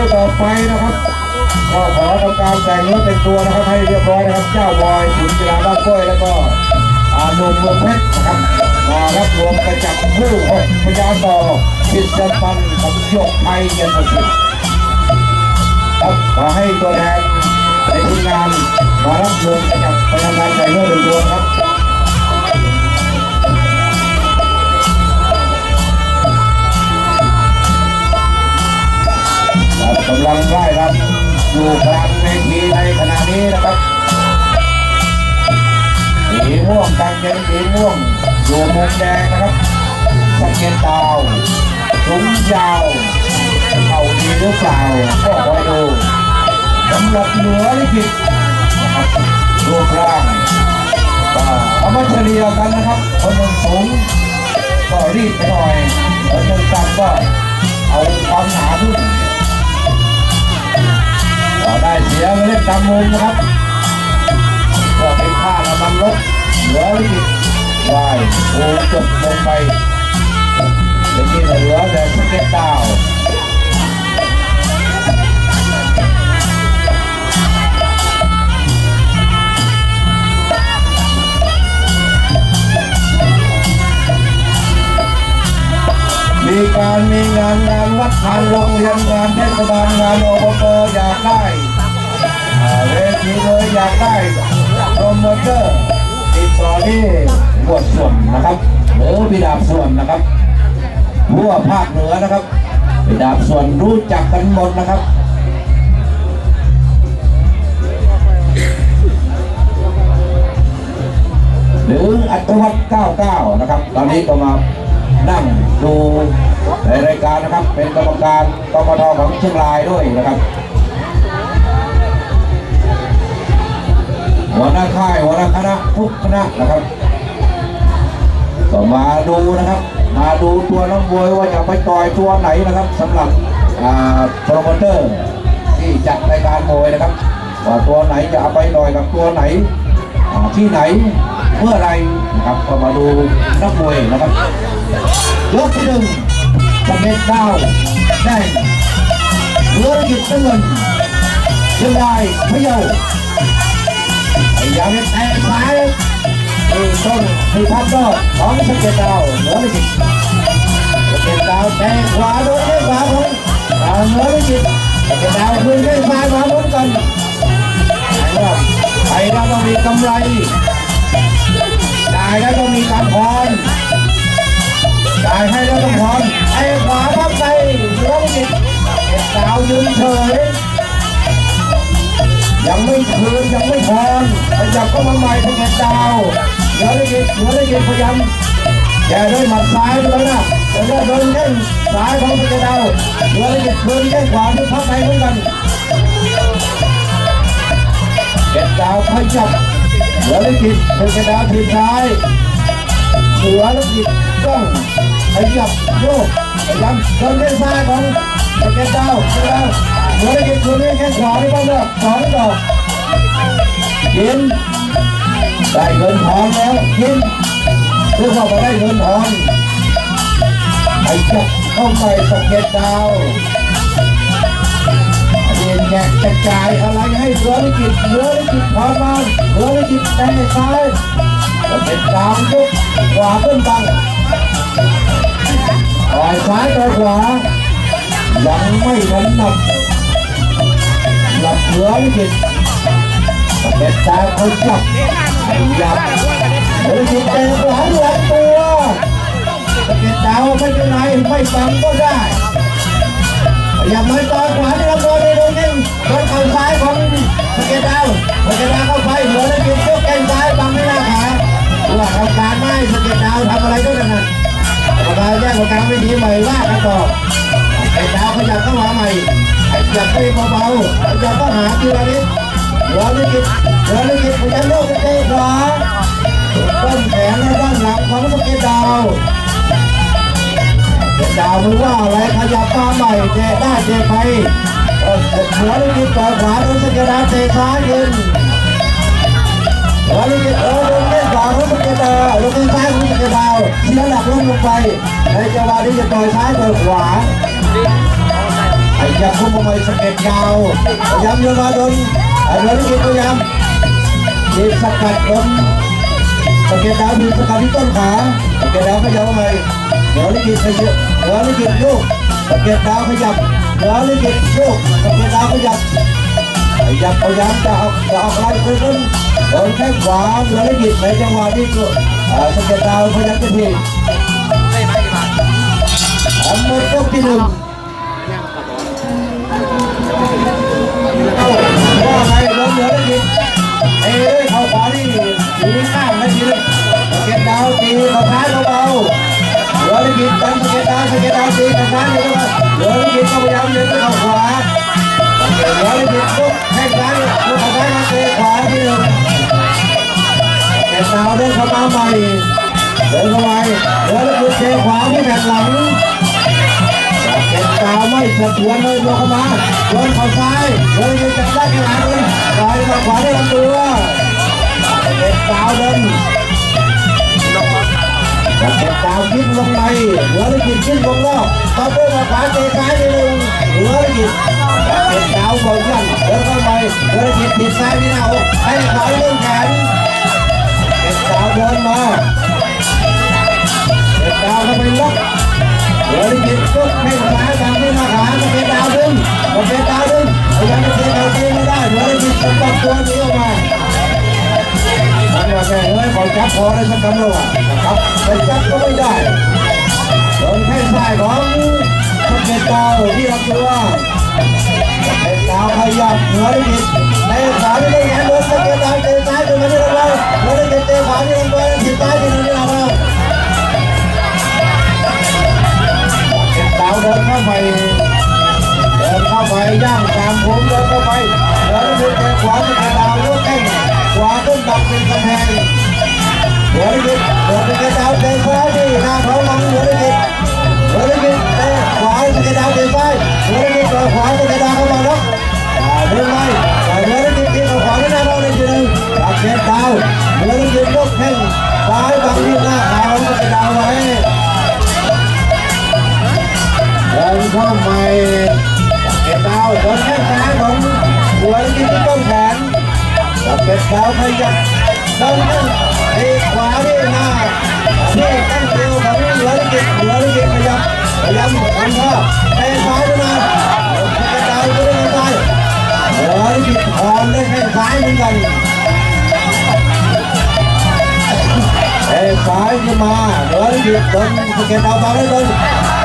คู่ต่อไปนะครับก็ขอทำการแต่งเนื้อแต่งตัวนะครับให้เรียบร้อยนะครับ เจ้าบอยขุนกีฬาบ้านกล้วยแล้วก็อาหนุ่มเมืองเพชรนะครับมารับรวมกระจับคู่พยาต่อพิษจันปันกับโยกไทยเย็นประสิทธิ์ครับขอให้ตัวแทนในทีมงานมารับรวมกระจับไปทำงานแต่งเนื้อแต่งตัวครับ กำลังไล่ครับอยู่กลางเวทีในขณะนี้นะครับสีม่วงกางเกงสีม่วงอยู่มุมแดงนะครับสเก็ตดาวถุงยาวเข่าดีหรือเปล่าก็คอยดูสำหรับเหนือลิขิตนะครับรูปร่างก็เอามาเฉลี่ยกันนะครับคนหนึ่งสูงก็รีบไปหน่อยคนหนึ่งต่ำก็เอาความหนาขึ้น ก็ได้เสียเล่นตามมุมนะครับก็เป็นค่าน้ำมันรถเหลือวิกวายโอ้จบลงไปเป็นที่เหลือารมีงานงานวัดงานโรงเรียนงานเทศบาลงานอบตอยากได้อ่าเวทีเลยอยากได้โปรโมเตอร์ติดต่อที่บวชส่วนนะครับ หรือบิดาบส่วนนะครับทั่วภาคเหนือนะครับบิดาบส่วนรู้จักกันหมดนะครับหรืออัตวัต99 นะครับ ตอนนี้ก็มา นั่งดูในรายการนะครับ เป็นกรรมการกมทของเชียงรายด้วยนะครับ หัวหน้าค่ายหัวหน้าคณะทุกคณะนะครับก็มาดูนะครับ มาดูตัวน้องบวยว่าจะไปต่อยตัวไหนนะครับสำหรับโปรโมเตอร์ ที่จัดรายการมวยนะครับว่าตัวไหนจะเอาไปต่อยกับตัวไหนที่ไหน เมื่อไรนะครับก็มาดูนักมวยนะครับยกที่หนึ่งสำเร็จดาวได้เหลือกิจเงินเชียงรายพะเยาพยายามจะแทงซ้ายนี่ต้นทีพัดก็ของสเก็ตดาวเหนือไม่จิตสเก็ตดาวแทงขวาโดนแข้งขวาของดาวเหนือไม่จิตสเก็ตดาวคืนแข้งซ้ายมาลุ้นกันไอ้เราต้องมีกำไรายแล้วต้องมีการพรจ่ายให้แล้วต้องพรไอ้ขวาพับไปเหนือไม่จิตสเก็ตดาวยืนเฉยยังไม่คืนยังไม่พอขยับเข้มาใหม่สเก็ตดาวเหลือได้ยินเหลือได้ยินพยายามแกด้วยหมัดซ้ายด้วยนะแต่ว่าโดนแข้งซ้ายของสเก็ตดาวเหลือได้ยินคืนแข้งขวาที่พับในเหมือนกันเก็ตดาวขยับ เหลือได้ยินสเก็ตดาวทีซ้ายเหลือได้ยินต้องขยับโยกพยายามโดนแข้งซ้ายของสเก็ตดาวสเก็ตดาวเหลือได้ยินคืนแข้งขวาที่พับเนี่ยสองดอกกินได้เงินทองแล้วกินเพื่อว่ามาได้เงินทองไอ้จับเข้าไปสเก็ตดาวเรีย นแจกกระจายอะไรให้เรือลิกิตเรือลิกิตพอมาเรือลิกิตแต่ซ้ายสเก็ตดาวยกขวาขึ้นบังต่อยซ้ายต่อยขวายังไม่ทันหนับหลับเรือลิกิตเป็นตาคนจับขยับเฮ้ยจิตใจหลังหลังตัวสะเก็ดดาวไม่เป็นไรไม่ฟังก็ได้ขยับไม้ตอนขวาที่ลำตัวได้ดูนิ่ง สเก็ดดาวเข้าไปหลือได้กินยกแข้งซ้ายบังไม่หน้าขาว่าทำการไม่สเก็ดดาวทำอะไรด้วยกันนะกรรมารแยกกรรมการไม่ดีใหม่ว่ากันต่อไอ้ดาวขยับเข้ามาใหม่ไอ้ขยับไปเบาๆขยับก็หาทีละนิดหัวลิขิตหัวลิขิตพยัญชนะเตะขวาต้นแขนและด้านหลังของสเก็ตดาวดาวรู้ว่าอะไรขยับมาใหม่เตะได้เตะไปหัวลิขิตต่อขวาโดนสเก็ตดาวเตะซ้ายยิง วาของสเก็ตดาวโดนซ้ายของสเก็ตดาวเสียหลักล้มลงไป ในจังหวะที่จะต่อยซ้ายต่อยขวาไอ้ยับพุ่งไปสะเก็ดยาวพยายามโยนมาโดนไอ้โดนลิขิตพยายามทีบสกัดโดนสะเก็ดดาวทีสกัดที่ต้นขาสะเก็ดดาวขยับเข้าไปเดี๋ยวลิขิตขยับเดี๋ยวลิขิตลูกสะเก็ดดาวขยับเดี๋ยวลิขิตลูกสะเก็ดดาวขยับ ยับพยายามจะเอาจะเอาอะไรขึ้นขึ้นโดนแข้งขวาเดี๋ยวลิขิตในจังหวะที่อ่าสเก็ดดาวพยายามจะทีได้ไหมกี่บาททำหมดยกที่หนึ่งว่าไงเดินเหนือได้หยินเอ้ยเข้าขวานี่อยู่นี่ข้ามไม่ดีเลยสเก็ตดาวตีเขาซ้ายเบาๆเหลือได้หยินกันสเก็ตดาวสเก็ตดาวตีเขาซ้ายอยู่ด้วยเหลือได้หยินก็พยายามเดินเข้าขวา เหลือได้ยินลุกแข้งซ้ายลุกเข้าซ้ายมาเตะขวาที่หนึ่งสเก็ตดาเดินเข้ามาใหม่เดินเข้าไปเหลือได้ยินเตะขวาที่แผ่นหลังเก็บตาไม่สะเทือนเลยโยเข้ามาโยนเข่าซ้ายโยนยืนจับได้ขนาดนี้ซ้ายมาขวาได้ลำตัวเก็บตาเดินเก็บตาคิดลงไปเหลือกินคินลงนอกต่อไปมาขวาเตะซ้ายไปหนึ่งเหลือกินเก็บดาบอลยันเดินเข้าไปเหลือกินติดซ้ายที่หน้าอกให้ขวาเรื่องแขนเก็บดาเดินมาเก็บดาเข้าไปล็อกเดี๋ยวได้ยินปุ๊บแข้งซ้ายทางที่หน้าขาจะเป็นดา อจับคอได้สักคำแล้วอะนะครับไปจับก็ไม่ได้โดนแข้งซ้ายของสะเก็ดดาวที่ลำตัวเป็นดาวขยับหัวได้ดีในสาไม่ได้ เดินเข้าไปเก็บดาวโดนแข้งซ้ายของหัวที่ที่ต้นแขนกับเก็บดาวขยับเดินขึ้นทีขวาที่หน้าที่ตั้งเดียวของเหลือลิกิตเหลือลิกิตขยับขยับทำท่าเตะซ้ายขึ้นมาเก็บดาวก็ได้เงินไปเหลือลิกิตถอนได้แข้งซ้ายเหมือนกันเตะซ้ายขึ้นมาเหลือลิกิตโดนเก็บดาวบางได้เอลิขิตเตะซ้ายเหลือาขวาในขณะที่ต่อยขวาไปเลยผมได้เกิดดาวไม่ต้องกลัว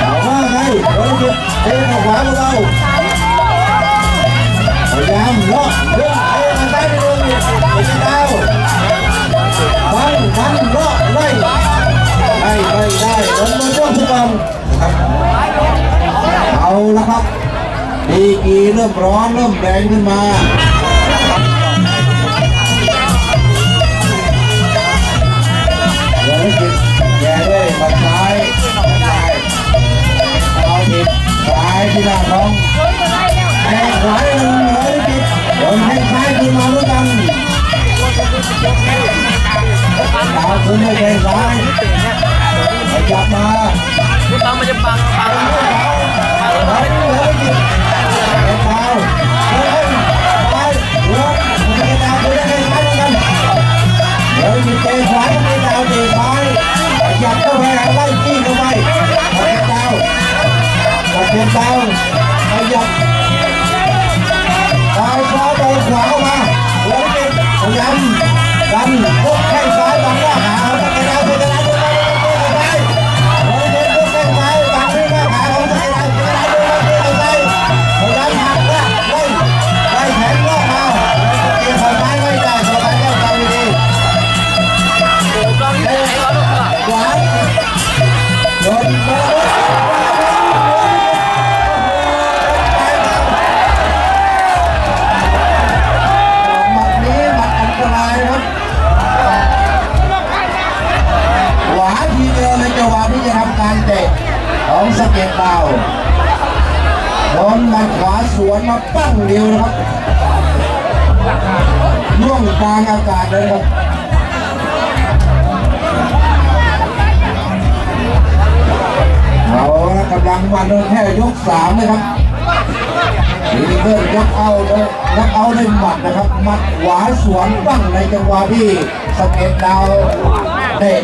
ถามว่าไงเหลือลิขิตเตะมาขวาของเราพยายามล็อกเรื่องเตะมาซ้ายไปเลยเป็นดาวมันมันล็อกไล่ไล่ไม่ได้ผมมาช่วงทุกวันครับเอาละครับ ดีกีเริ่มร้อนเริ่มแรงขึ้นมาเดี๋ยวให้กินแย่ด้วยฝั่งซ้ายซ้ายเอาผิดซ้ายที่หน้าท้องแทงขวาให้มันเหนือได้กินโดนแทงซ้ายขึ้นมาเหมือนกันดาขึ้นให้แทงซ้ายขยับมาลูกปังมันจะปังปังไปเลยกินเตะดาวเดินไปเดินเตะดาวไปได้ไงซ้ายเหมือนกันเดี๋ยวมีเตะขวามีดาวเตะซ้ายขยับเข้าไปไล่จี้เข้าไปขยับดาวขยับดาวขยับซ้ายขวาเตะขวาเข้ามาแล้วเตะพ ยายามดันยกแข้งซ้ายบั สวนมาปั้งเดียวนะครับมช่วงกลางอากาศเลยครับเอาละกำลังมันแค่ยกสามนะครับทีนี้เกิดยกเอาเลยยกเอาด้วยหมัดนะครับหมัดขวาสวนบ้างในจังหวะที่สะเก็ดดาวเตะ